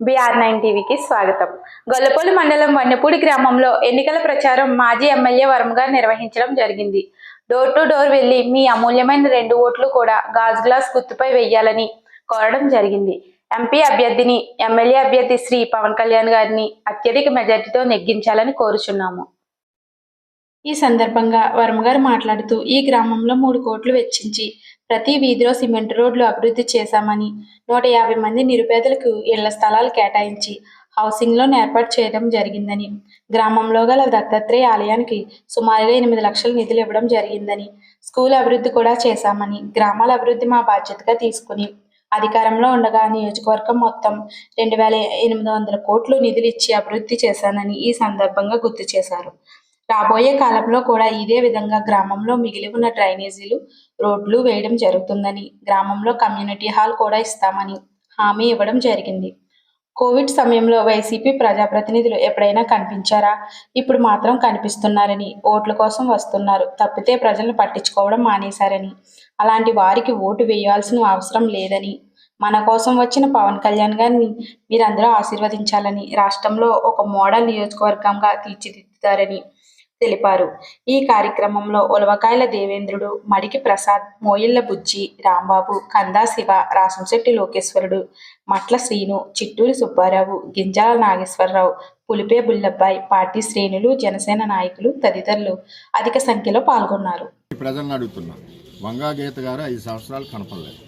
BR nine టీవీకి స్వాగతం. గొల్లపల్లి మండలం వన్నెపూడి గ్రామంలో ఎన్నికల ప్రచారం మాజీ ఎమ్మెల్యే వర్మగా నిర్వహించడం జరిగింది. డోర్ టు డోర్ వెళ్ళి మీ అమూల్యమైన రెండు ఓట్లు కూడా గాజు గ్లాస్ గుర్తుపై వెయ్యాలని కోరడం జరిగింది. ఎంపీ అభ్యర్థిని ఎమ్మెల్యే అభ్యర్థి శ్రీ పవన్ కళ్యాణ్ గారిని అత్యధిక మెజార్టీతో నెగ్గించాలని కోరుచున్నాము. ఈ సందర్భంగా వర్మ గారు మాట్లాడుతూ ఈ గ్రామంలో మూడు కోట్లు వెచ్చించి ప్రతి వీధిలో సిమెంట్ రోడ్లు అభివృద్ధి చేశామని నూట యాభై మంది నిరుపేదలకు ఇళ్ళ స్థలాలు కేటాయించి హౌసింగ్ లోన్ ఏర్పాటు చేయడం జరిగిందని గ్రామంలో గల దత్తాత్రేయ ఆలయానికి సుమారుగా ఎనిమిది లక్షల నిధులు ఇవ్వడం జరిగిందని స్కూల్ అభివృద్ధి కూడా చేశామని గ్రామాల అభివృద్ధి మా బాధ్యతగా తీసుకుని అధికారంలో ఉండగా నియోజకవర్గం మొత్తం రెండు వేల ఎనిమిది వందల కోట్లు నిధులు ఇచ్చి అభివృద్ధి చేశానని ఈ సందర్భంగా గుర్తు చేశారు. రాబోయే కాలంలో కూడా ఇదే విధంగా గ్రామంలో మిగిలి ఉన్న డ్రైనేజీలు రోడ్లు వేయడం జరుగుతుందని గ్రామంలో కమ్యూనిటీ హాల్ కూడా ఇస్తామని హామీ ఇవ్వడం జరిగింది. కోవిడ్ సమయంలో వైసీపీ ప్రజాప్రతినిధులు ఎప్పుడైనా కనిపించారా? ఇప్పుడు మాత్రం కనిపిస్తున్నారని ఓట్ల కోసం వస్తున్నారు. తప్పితే ప్రజలను పట్టించుకోవడం మానేశారని అలాంటి వారికి ఓటు వేయాల్సిన అవసరం లేదని మన కోసం వచ్చిన పవన్ కళ్యాణ్ గారిని మీరందరూ ఆశీర్వదించాలని రాష్ట్రంలో ఒక మోడల్ నియోజకవర్గంగా తీర్చిదిద్దుతారని తెలిపారు. ఈ కార్యక్రమంలో ఉలవకాయల దేవేంద్రుడు మడికి ప్రసాద్ మోయిళ్ళ బుజ్జి రాంబాబు కందా శివ రాసంశెట్టి లోకేశ్వరుడు మట్ల శ్రీను చిట్టూరి సుబ్బారావు గింజాల నాగేశ్వరరావు పులిపే బుల్లబ్బాయి పార్టీ శ్రేణులు జనసేన నాయకులు తదితరులు అధిక సంఖ్యలో పాల్గొన్నారు. ప్రజలను అడుగుతున్నా వంగా గీత గారు ఐదు సంవత్సరాలు కనపడలేదు.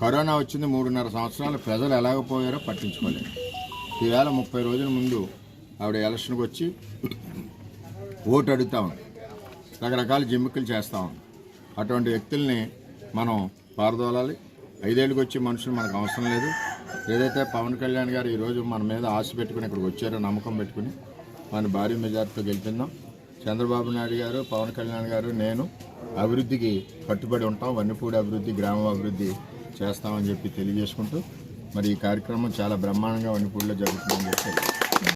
కరోనా వచ్చింది మూడున్నర సంవత్సరాలు ప్రజలు ఎలాగపోయారో పట్టించుకోలేదు. ఈవేళ ముప్పై రోజుల ముందు ఆవిడ ఎలక్షన్కి వచ్చి ఓటు అడుగుతా ఉంది. రకరకాల జిమ్మిక్కులు చేస్తాం ఉంది. అటువంటి వ్యక్తుల్ని మనం పారదోలాలి. ఐదేళ్ళకి వచ్చి మనుషులు మనకు అవసరం లేదు. ఏదైతే పవన్ కళ్యాణ్ గారు ఈరోజు మన మీద ఆశ పెట్టుకుని ఇక్కడికి వచ్చారో నమ్మకం పెట్టుకుని మన భారీ మెజార్టీతో గెలిపిందాం. చంద్రబాబు నాయుడు గారు పవన్ కళ్యాణ్ గారు నేను అభివృద్ధికి కట్టుబడి ఉంటాం. వన్నిపూడి అభివృద్ధి గ్రామ అభివృద్ధి చేస్తామని చెప్పి తెలియజేసుకుంటూ మరి ఈ కార్యక్రమం చాలా బ్రహ్మాండంగా వన్నిపూడిలో జరుగుతుందని చెప్పి